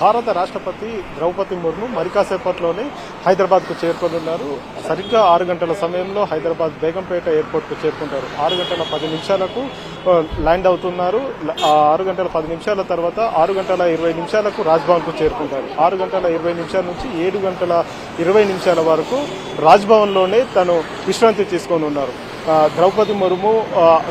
భారత రాష్ట్రపతి ద్రౌపది ముర్ము మరి కాసేపట్లోనే హైదరాబాద్కు చేరుకోనున్నారు. సరిగ్గా ఆరు గంటల సమయంలో హైదరాబాద్ బేగంపేట ఎయిర్పోర్ట్కు చేరుకుంటారు. ఆరు గంటల పది నిమిషాలకు ల్యాండ్ అవుతున్నారు. ఆ ఆరు గంటల పది నిమిషాల తర్వాత ఆరు గంటల ఇరవై నిమిషాలకు రాజ్భవన్కు చేరుకుంటారు. ఆరు గంటల ఇరవై నిమిషాల నుంచి ఏడు గంటల ఇరవై నిమిషాల వరకు రాజ్భవన్లోనే తను విశ్రాంతి తీసుకొని ఉన్నారు. ద్రౌపది ముర్ము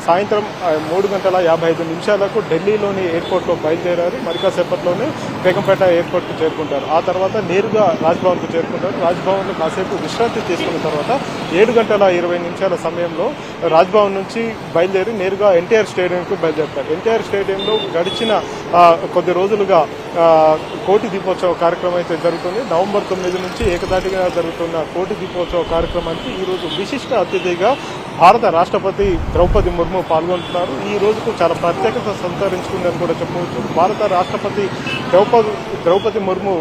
సాయంత్రం మూడు గంటల యాభై ఐదు నిమిషాలకు ఢిల్లీలోని ఎయిర్పోర్ట్లో బయలుదేరారు. మరి కాసేపట్లోనే బేగంపేట ఎయిర్పోర్ట్కు చేరుకుంటారు. ఆ తర్వాత నేరుగా రాజ్భవన్కు చేరుకుంటారు. రాజ్భవన్లో కాసేపు విశ్రాంతి తీసుకున్న తర్వాత ఏడు గంటల ఇరవై నిమిషాల సమయంలో రాజ్భవన్ నుంచి బయలుదేరి నేరుగా ఎన్టీఆర్ స్టేడియంకు బయలుదేరుతారు. ఎన్టీఆర్ స్టేడియంలో గడిచిన కొద్ది రోజులుగా కోటి దీపోత్సవ కార్యక్రమం అయితే జరుగుతుంది. నవంబర్ తొమ్మిది నుంచి ఏకదాటిగా జరుగుతున్న కోటి దీపోత్సవ కార్యక్రమానికి ఈరోజు విశిష్ట అతిథిగా భారత రాష్ట్రపతి ద్రౌపది ముర్ము పాల్గొంటున్నారు. ఈ రోజుకు చాలా ప్రత్యేకత సంతరించుకుందని కూడా చెప్పవచ్చు. భారత రాష్ట్రపతి ద్రౌపది ద్రౌపది ముర్ము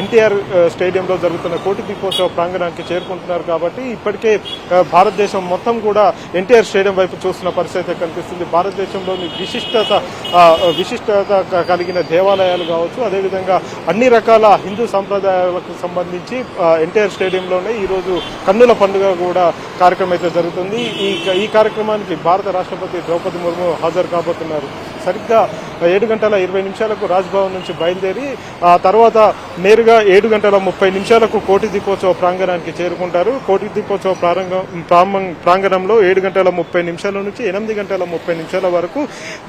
ఎన్టీఆర్ స్టేడియంలో జరుగుతున్న కోటి దీపోత్సవ ప్రాంగణానికి చేరుకుంటున్నారు కాబట్టి ఇప్పటికే భారతదేశం మొత్తం కూడా ఎన్టీఆర్ స్టేడియం వైపు చూస్తున్న పరిస్థితి అయితే కనిపిస్తుంది. భారతదేశంలోని విశిష్టత విశిష్టత కలిగిన దేవాలయాలు కావచ్చు అదేవిధంగా అన్ని రకాల హిందూ సంప్రదాయాలకు సంబంధించి ఎన్టీఆర్ స్టేడియంలోనే ఈరోజు కన్నుల పండుగ కూడా కార్యక్రమం అయితే జరుగుతుంది. ఈ ఈ కార్యక్రమానికి భారత రాష్ట్రపతి ద్రౌపది ముర్ము హాజరు కాబోతున్నారు. సరిగ్గా ఏడు గంటల ఇరవై నిమిషాలకు రాజ్భవన్ నుంచి బయలుదేరి ఆ తర్వాత నేరుగా ఏడు గంటల ముప్పై నిమిషాలకు కోటి దీపోత్సవ ప్రాంగణానికి చేరుకుంటారు. కోటి దీపోత్సవ ప్రారంభం ప్రాంగణంలో ఏడు గంటల ముప్పై నిమిషాల నుంచి ఎనిమిది గంటల ముప్పై నిమిషాల వరకు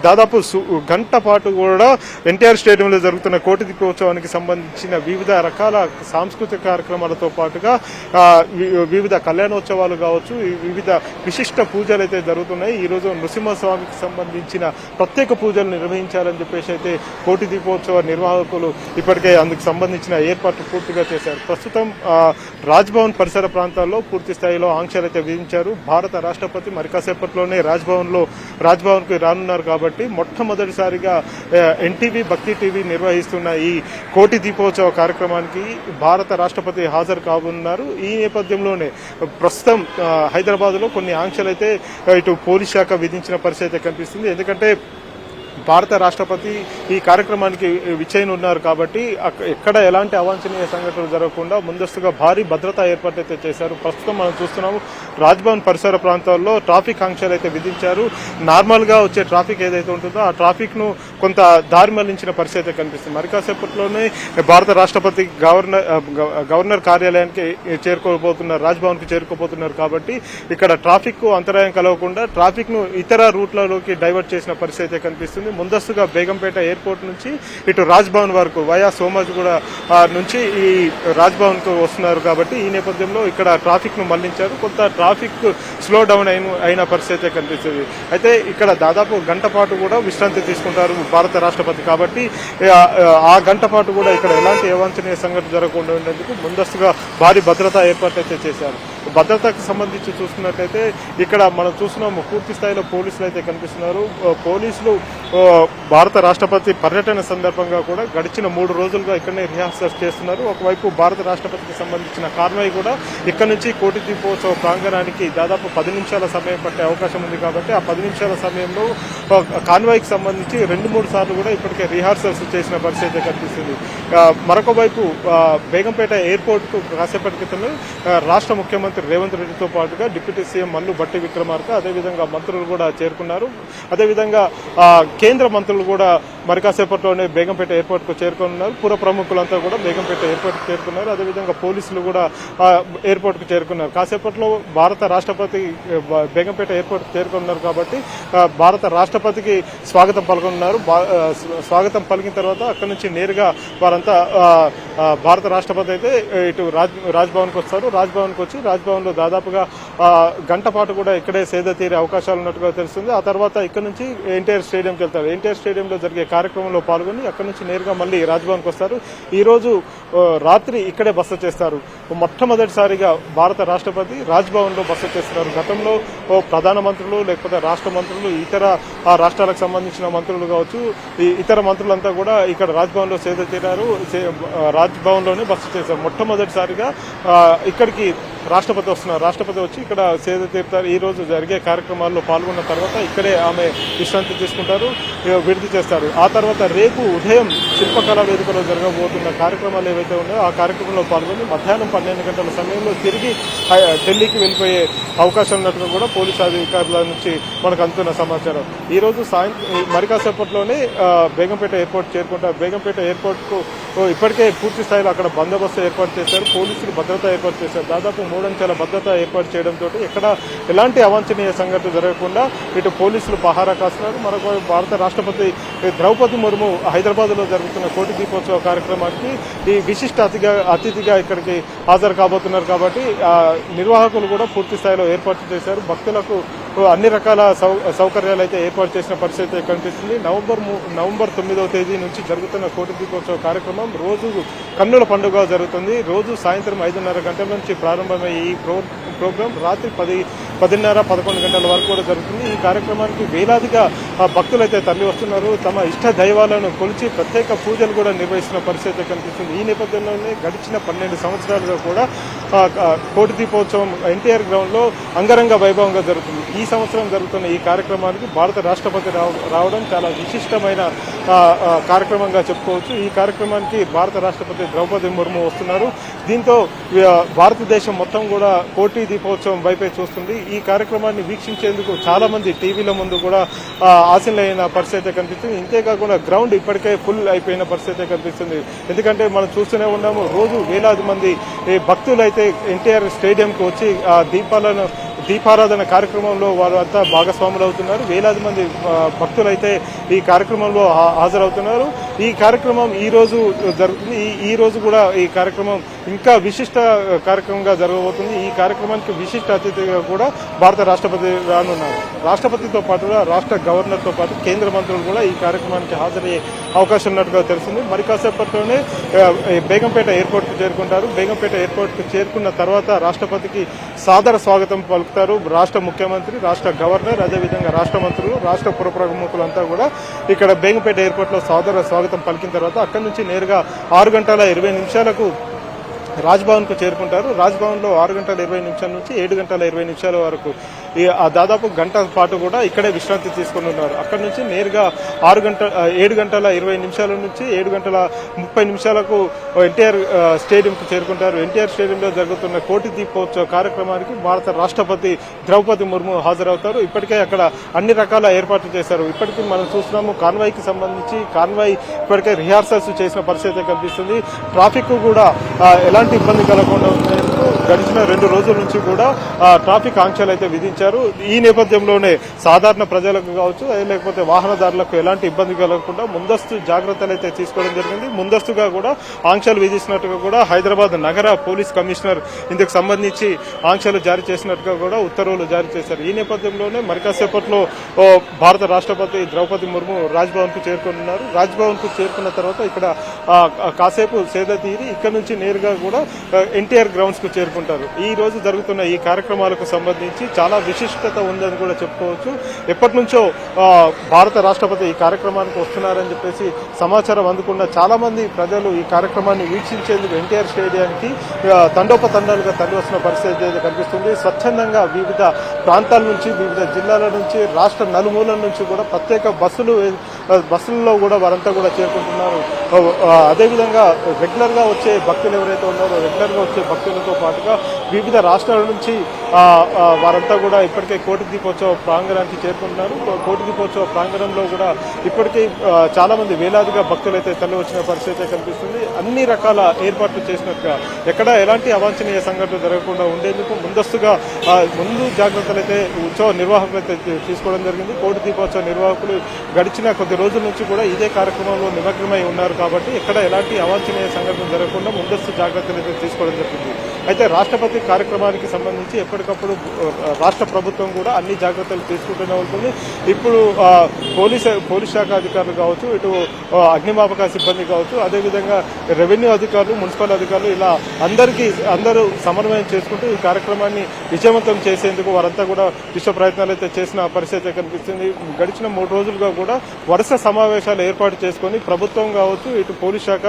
దాదాపు సు- గంట పాటు కూడా ఎన్టీఆర్ స్టేడియంలో జరుగుతున్న కోటి దీపోత్సవానికి సంబంధించిన వివిధ రకాల సాంస్కృతిక కార్యక్రమాలతో పాటుగా వి- వివిధ కళ్యాణోత్సవాలు కావచ్చు వివిధ విశిష్ట పూజలు అయితే జరుగుతున్నాయి. ఈ రోజు నృసింహస్వామికి సంబంధించిన ప్రత్యేక పూజలు నిర్వహించాలని చెప్పేసి అయితే కోటి దీపోత్సవ నిర్వాహకులు ఇప్పటికే అందుకు సంబంధించిన ఏర్పాట్లు పూర్తిగా చేశారు. ప్రస్తుతం రాజ్భవన్ పరిసర ప్రాంతాల్లో పూర్తి స్థాయిలో ఆంక్షలు అయితే విధించారు. భారత రాష్ట్రపతి మరి కాసేపట్లోనే రాజ్భవన్లో రాజ్భవన్కు రానున్నారు కాబట్టి మొట్టమొదటిసారిగా ఎన్టీవీ భక్తి టీవీ నిర్వహిస్తున్న ఈ కోటి దీపోత్సవ కార్యక్రమానికి భారత రాష్ట్రపతి హాజరు కాబోతున్నారు ఈ నేపథ్యంలోనే ప్రస్తుతం హైదరాబాద్లో కొన్ని ఆంక్షలు అయితే ఇటు పోలీస్ శాఖ విధించిన పరిస్థితి అయితే కనిపిస్తుంది. ఎందుకంటే భారత రాష్ట్రపతి ఈ కార్యక్రమానికి విచ్చేయనున్నారు కాబట్టి ఎక్కడ ఎలాంటి అవాంఛనీయ సంఘటనలు జరగకుండా ముందస్తుగా భారీ భద్రతా ఏర్పాట్లు అయితే చేశారు. ప్రస్తుతం మనం చూస్తున్నాము రాజ్భవన్ పరిసర ప్రాంతాల్లో ట్రాఫిక్ ఆంక్షలు అయితే విధించారు. నార్మల్గా వచ్చే ట్రాఫిక్ ఏదైతే ఉంటుందో ఆ ట్రాఫిక్ను కొంత దారి మళ్ళించిన పరిస్థితి అయితే కనిపిస్తుంది. మరి కాసేపట్లోనే భారత రాష్ట్రపతి గవర్నర్ గవర్నర్ కార్యాలయానికి చేరుకోబోతున్నారు రాజ్భవన్కి చేరుకోబోతున్నారు కాబట్టి ఇక్కడ ట్రాఫిక్ అంతరాయం కలగకుండా ట్రాఫిక్ను ఇతర రూట్లలోకి డైవర్ట్ చేసిన పరిస్థితి అయితే కనిపిస్తుంది. ముందస్తుగా బేగంపేట ఎయిర్పోర్ట్ నుంచి ఇటు రాజ్భవన్ వరకు వయా సోమాజ్ కూడా నుంచి ఈ రాజ్భవన్కు వస్తున్నారు కాబట్టి ఈ నేపథ్యంలో ఇక్కడ ట్రాఫిక్ను మళ్ళించారు. కొంత ట్రాఫిక్ స్లో డౌన్ అయిన అయిన పరిస్థితి కనిపిస్తుంది. అయితే ఇక్కడ దాదాపు గంట పాటు కూడా విశ్రాంతి తీసుకుంటారు భారత రాష్ట్రపతి కాబట్టి ఆ, గంట పాటు కూడా ఇక్కడ ఎలాంటి అవాంఛనీయ సంఘటన జరగకుండా ఉండేందుకు ముందస్తుగా భారీ భద్రతా ఏర్పాటు అయితే చేశారు. భద్రతకు సంబంధించి చూసుకున్నట్లయితే ఇక్కడ మనం చూస్తున్నాము పూర్తి స్థాయిలో పోలీసులు అయితే కనిపిస్తున్నారు. పోలీసులు భారత రాష్ట్రపతి పర్యటన సందర్భంగా కూడా గడిచిన మూడు రోజులుగా ఇక్కడనే రిహార్సల్స్ చేస్తున్నారు. ఒకవైపు భారత రాష్ట్రపతికి సంబంధించిన కాన్వాయ్ కూడా ఇక్కడ నుంచి కోటి దీపోత్సవ ప్రాంగణానికి దాదాపు పది నిమిషాల సమయం పట్టే అవకాశం ఉంది కాబట్టి ఆ పది నిమిషాల సమయంలో కాన్వాయ్కి సంబంధించి రెండు మూడు సార్లు కూడా ఇప్పటికే రిహార్సల్స్ చేసిన పరిస్థితి అయితే కనిపిస్తుంది. మరొక వైపు బేగంపేట ఎయిర్పోర్ట్కు కాసేపటి క్రితమే రాష్ట్ర ముఖ్యమంత్రి రేవంత్ రెడ్డితో పాటుగా డిప్యూటీ సీఎం మల్లు బట్టి విక్రమార్క అదేవిధంగా మంత్రులు కూడా చేరుకున్నారు. అదేవిధంగా కేంద్ర మంత్రులు కూడా మరి కాసేపట్లోనే బేగంపేట ఎయిర్పోర్ట్కు చేరుకున్నారు. పుర ప్రముఖులంతా కూడా బేగంపేట ఎయిర్పోర్ట్కు చేరుకున్నారు. అదేవిధంగా పోలీసులు కూడా ఎయిర్పోర్ట్కు చేరుకున్నారు. కాసేపట్లో భారత రాష్ట్రపతి బేగంపేట ఎయిర్పోర్ట్ చేరుకున్నారు కాబట్టి భారత రాష్ట్రపతికి స్వాగతం పలుకున్నారు. బా- స్వాగతం పలికిన తర్వాత అక్కడి నుంచి నేరుగా వారంతా భారత రాష్ట్రపతి అయితే ఇటు రాజ్ రాజ్భవన్కి వస్తారు. రాజ్భవన్కి వచ్చి రాజ్భవన్లో దాదాపుగా గంట పాటు కూడా ఇక్కడే సేద తీరే అవకాశాలు ఉన్నట్టుగా తెలుస్తుంది. ఆ తర్వాత ఇక్కడ నుంచి ఎన్టీఆర్ స్టేడియంకి వెళ్తారు. ఎన్టీఆర్ స్టేడియంలో జరిగే కార్యక్రమంలో పాల్గొని అక్కడ నుంచి నేరుగా మళ్ళీ రాజ్భవన్కి వస్తారు. ఈరోజు రాత్రి ఇక్కడే బస చేస్తారు. మొట్టమొదటిసారిగా భారత రాష్ట్రపతి రాజ్భవన్లో బస చేస్తున్నారు. గతంలో ఓ ప్రధాన మంత్రులు లేకపోతే రాష్ట్ర మంత్రులు ఇతర ఆ రాష్ట్రాలకు సంబంధించిన మంత్రులు కావచ్చు ఈ ఇతర మంత్రులంతా కూడా ఇక్కడ రాజ్భవన్లో సేద చేరారు. సే- బస చేశారు. మొట్టమొదటిసారిగా ఇక్కడికి రాష్ట్రపతి వస్తున్నారు. రాష్ట్రపతి వచ్చి ఇక్కడ సేద తీరుతారు. ఈ రోజు జరిగే కార్యక్రమాల్లో పాల్గొన్న తర్వాత ఇక్కడే ఆమె విశ్రాంతి తీసుకుంటారు విడుదల చేస్తారు. ఆ తర్వాత రేపు ఉదయం శిల్పకళా వేదికలో జరగబోతున్న కార్యక్రమాలు ఏవైతే ఉన్నాయో ఆ కార్యక్రమంలో పాల్గొని మధ్యాహ్నం పన్నెండు గంటల సమయంలో తిరిగి హై- ఢిల్లీకి వెళ్ళిపోయే అవకాశం ఉన్నట్టుగా కూడా పోలీసు అధికారుల నుంచి మనకు అందుతున్న సమాచారం. ఈ రోజు సాయంత్రం మరికాసేపట్లోనే బేగంపేట ఎయిర్పోర్ట్ చేరుకుంటారు బేగంపేట ఎయిర్పోర్ట్కు ఇప్పటికే పూర్తి స్థాయిలో అక్కడ బందోబస్తు ఏర్పాటు చేశారు పోలీసులు భద్రత ఏర్పాటు చేశారు. దాదాపు మూడంచెల భద్రత ఏర్పాటు చేయడంతో ఎక్కడ ఎలాంటి అవాంఛనీయ సంఘటన జరగకుండా ఇటు పోలీసులు పహారా కాస్తున్నారు. మరొక భారత రాష్ట్రపతి ద్రౌపది ముర్ము హైదరాబాద్లో జరుగుతున్న కోటి దీపోత్సవ కార్యక్రమానికి ఈ విశిష్ట అతిగా అతిథిగా ఇక్కడికి హాజరు కాబోతున్నారు కాబట్టి నిర్వాహకులు కూడా పూర్తి స్థాయిలో ఏర్పాటు చేశారు. భక్తులకు అన్ని రకాల సౌ సౌకర్యాలు అయితే ఏర్పాటు చేసిన పరిస్థితి అయితే కనిపిస్తుంది. నవంబర్ నవంబర్ తొమ్మిదవ తేదీ నుంచి జరుగుతున్న కోటి దీపోత్సవ కార్యక్రమం రోజు కన్నుల పండుగ జరుగుతుంది. రోజు సాయంత్రం ఐదున్నర గంటల నుంచి ప్రారంభమయ్యే ఈ ప్రో ప్రోగ్రాం రాత్రి పది పదిన్నర పదకొండు గంటల వరకు కూడా జరుగుతుంది. ఈ కార్యక్రమానికి వేలాదిగా భక్తులు అయితే తరలి వస్తున్నారు. తమ ఇష్ట దైవాలను కొలిచి ప్రత్యేక పూజలు కూడా నిర్వహిస్తున్న పరిస్థితి కనిపిస్తుంది. ఈ నేపథ్యంలోనే గడిచిన పన్నెండు సంవత్సరాలుగా కూడా కోటి దీపోత్సవం ఎన్టీఆర్ గ్రౌండ్లో అంగరంగ వైభవంగా జరుగుతుంది. ఈ సంవత్సరం జరుగుతున్న ఈ కార్యక్రమానికి భారత రాష్ట్రపతి రావడం చాలా విశిష్టమైన కార్యక్రమంగా చెప్పుకోవచ్చు. ఈ కార్యక్రమానికి భారత రాష్ట్రపతి ద్రౌపది ముర్ము వస్తున్నారు. దీంతో భారతదేశం మొత్తం కూడా కోటి దీపోత్సవం వైపే చూస్తుంది. ఈ కార్యక్రమాన్ని వీక్షించేందుకు చాలా మంది టీవీల ముందు కూడా ఆశలైన పరిస్థితి అయితే కనిపిస్తుంది. ఇంతేకాకుండా గ్రౌండ్ ఇప్పటికే ఫుల్ అయిపోయిన పరిస్థితి అయితే కనిపిస్తుంది. ఎందుకంటే మనం చూస్తూనే ఉన్నాము రోజు వేలాది మంది భక్తులు అయితే ఎన్టీఆర్ స్టేడియంకి వచ్చి ఆ దీపాలను దీపారాధన కార్యక్రమంలో వారు అంతా భాగస్వాములు అవుతున్నారు వేలాది మంది భక్తులైతే ఈ కార్యక్రమంలో హాజరవుతున్నారు. ఈ కార్యక్రమం ఈ రోజు జరుగుతుంది. ఈ- ఈ రోజు కూడా ఈ కార్యక్రమం ఇంకా విశిష్ట కార్యక్రమంగా జరగబోతుంది. ఈ కార్యక్రమానికి విశిష్ట అతిథిగా కూడా భారత రాష్ట్రపతి రానున్నారు. రాష్ట్రపతితో పాటుగా రాష్ట్ర గవర్నర్తో పాటు కేంద్ర మంత్రులు కూడా ఈ కార్యక్రమానికి హాజరయ్యే అవకాశం ఉన్నట్టుగా తెలిసింది మరి కాసేపట్లోనే బేగంపేట ఎయిర్పోర్ట్కు చేరుకుంటారు. బేగంపేట ఎయిర్పోర్ట్కు చేరుకున్న తర్వాత రాష్ట్రపతికి సాదర స్వాగతం పలుకుతారు రాష్ట్ర ముఖ్యమంత్రి రాష్ట్ర గవర్నర్ అదేవిధంగా రాష్ట్ర మంత్రులు రాష్ట్ర పురప్రముఖులంతా కూడా ఇక్కడ బేగంపేట ఎయిర్పోర్ట్లో సాదర స్వాగతం పలికిన తర్వాత అక్కడి నుంచి నేరుగా ఆరు గంటల ఇరవై నిమిషాలకు రాజ్భవన్కు చేరుకుంటారు. రాజ్భవన్లో ఆరు గంటల ఇరవై నిమిషాల నుంచి ఏడు గంటల ఇరవై నిమిషాల వరకు దాదాపు గంట పాటు కూడా ఇక్కడే విశ్రాంతి తీసుకుని ఉన్నారు. అక్కడ నుంచి నేరుగా ఆరు గంట ఏడు గంటల ఇరవై నిమిషాల నుంచి ఏడు గంటల ముప్పై నిమిషాలకు ఎన్టీఆర్ స్టేడియంకు చేరుకుంటారు. ఎన్టీఆర్ స్టేడియంలో జరుగుతున్న కోటి దీపోత్సవ కార్యక్రమానికి భారత రాష్ట్రపతి ద్రౌపది ముర్ము హాజరవుతారు. ఇప్పటికే అక్కడ అన్ని రకాల ఏర్పాట్లు చేశారు. ఇప్పటికీ మనం చూస్తున్నాము కాన్వాయ్కి సంబంధించి కాన్వాయ్ ఇప్పటికే రిహార్సల్స్ చేసిన పరిస్థితి కనిపిస్తుంది. ట్రాఫిక్ కూడా ఎలాంటి ఇబ్బంది కలగకుండా ఉండేందుకు గడిచిన రెండు రోజుల నుంచి కూడా ట్రాఫిక్ ఆంక్షలు అయితే విధించారు. ఈ నేపథ్యంలోనే సాధారణ ప్రజలకు కావచ్చు లేకపోతే వాహనదారులకు ఎలాంటి ఇబ్బంది కలగకుండా ముందస్తు జాగ్రత్తలు అయితే తీసుకోవడం జరిగింది. ముందస్తుగా కూడా ఆంక్షలు విధించినట్టుగా కూడా హైదరాబాద్ నగర పోలీస్ కమిషనర్ ఇందుకు సంబంధించి ఆంక్షలు జారీ చేసినట్టుగా కూడా ఉత్తర్వులు జారీ చేశారు. ఈ నేపథ్యంలోనే మరికాసేపట్లో ఓ, భారత రాష్ట్రపతి ద్రౌపది ముర్ము రాజ్భవన్కు చేరుకున్నారు రాజ్భవన్కు చేరుకున్న తర్వాత ఇక్కడ కాసేపు సేద తీరి ఇక్కడ నుంచి నేరుగా కూడా ఎన్టీఆర్ గ్రౌండ్స్కు చేరుకుంటారు. ఈ రోజు జరుగుతున్న ఈ కార్యక్రమాలకు సంబంధించి చాలా విశిష్టత ఉందని కూడా చెప్పుకోవచ్చు. ఎప్పటి నుంచో భారత రాష్ట్రపతి ఈ కార్యక్రమానికి వస్తున్నారని చెప్పేసి సమాచారం అందుకున్న చాలా మంది ప్రజలు ఈ కార్యక్రమాన్ని వీక్షించేందుకు ఎన్టీఆర్ స్టేడియానికి తండోపతండాలుగా తరలి వస్తున్న పరిస్థితి అయితే కనిపిస్తుంది. స్వచ్ఛందంగా వివిధ ప్రాంతాల నుంచి వివిధ జిల్లాల నుంచి రాష్ట్ర నలుమూలల నుంచి కూడా ప్రత్యేక బస్సులు బస్సుల్లో కూడా వారంతా కూడా చేరుకుంటున్నారు. అదేవిధంగా రెగ్యులర్గా వచ్చే భక్తులు ఎవరైతే ఉన్నారో రెగ్యులర్గా వచ్చే భక్తులతో పాటుగా వివిధ రాష్ట్రాల నుంచి వారంతా కూడా ఇప్పటికే కోటి దీపోత్సవ ప్రాంగణానికి చేరుకుంటున్నారు. కోటి దీపోత్సవ ప్రాంగణంలో కూడా ఇప్పటికే చాలా మంది వేలాదిగా భక్తులు అయితే తరలి వచ్చిన పరిస్థితి అయితే కనిపిస్తుంది. అన్ని రకాల ఏర్పాట్లు చేసినట్టుగా ఎక్కడ ఎలాంటి అవాంఛనీయ సంఘటనలు జరగకుండా ఉండేందుకు ముందస్తుగా ముందు జాగ్రత్తలు అయితే ఉత్సవ నిర్వాహకులు అయితే తీసుకోవడం జరిగింది. కోటి దీపోత్సవ నిర్వాహకులు గడిచిన కొద్ది రోజుల నుంచి కూడా ఇదే కార్యక్రమంలో నిమగ్నమై ఉన్నారు కాబట్టి ఎక్కడ ఎలాంటి అవాంఛనీయ సంఘటన జరగకుండా ముందస్తు జాగ్రత్తలు అయితే తీసుకోవడం జరిగింది అయితే రాష్ట్రపతి కార్యక్రమానికి సంబంధించి ఎప్పటి ఎప్పటికప్పుడు రాష్ట్ర ప్రభుత్వం కూడా అన్ని జాగ్రత్తలు తీసుకుంటూనే ఉంటుంది. ఇప్పుడు పోలీస్ పోలీస్ శాఖ అధికారులు కావచ్చు ఇటు అగ్నిమాపక సిబ్బంది కావచ్చు అదేవిధంగా రెవెన్యూ అధికారులు మున్సిపల్ అధికారులు ఇలా అందరికీ అందరూ సమన్వయం చేసుకుంటూ ఈ కార్యక్రమాన్ని విజయవంతం చేసేందుకు వారంతా కూడా విశ్వ ప్రయత్నాలు అయితే చేసిన పరిస్థితి కనిపిస్తుంది. గడిచిన మూడు రోజులుగా కూడా వరుస సమావేశాలు ఏర్పాటు చేసుకొని ప్రభుత్వం కావచ్చు ఇటు పోలీస్ శాఖ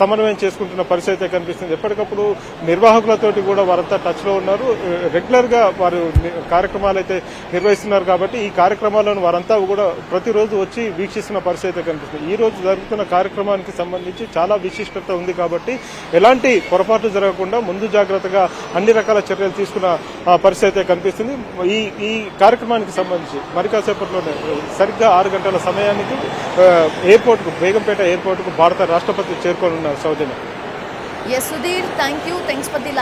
సమన్వయం చేసుకుంటున్న పరిస్థితి కనిపిస్తుంది. ఎప్పటికప్పుడు నిర్వాహకులతోటి కూడా వారంతా టచ్లో ఉన్నారు. రెగ్యులర్గా వారు కార్యక్రమాలు అయితే నిర్వహిస్తున్నారు కాబట్టి ఈ కార్యక్రమాలను వారంతా కూడా ప్రతిరోజు వచ్చి వీక్షిస్తున్న పరిస్థితి అయితే కనిపిస్తుంది. ఈ రోజు జరుగుతున్న కార్యక్రమానికి సంబంధించి చాలా విశిష్టత ఉంది కాబట్టి ఎలాంటి పొరపాట్లు జరగకుండా ముందు జాగ్రత్తగా అన్ని రకాల చర్యలు తీసుకున్న పరిస్థితి అయితే కనిపిస్తుంది. ఈ ఈ కార్యక్రమానికి సంబంధించి మరికాసేపట్లోనే సరిగ్గా ఆరు గంటల సమయానికి ఎయిర్పోర్ట్కు బేగంపేట ఎయిర్పోర్ట్కు భారత రాష్ట్రపతి చేరుకోనున్నారు Soujanya. S Sudheer thank you thanks for the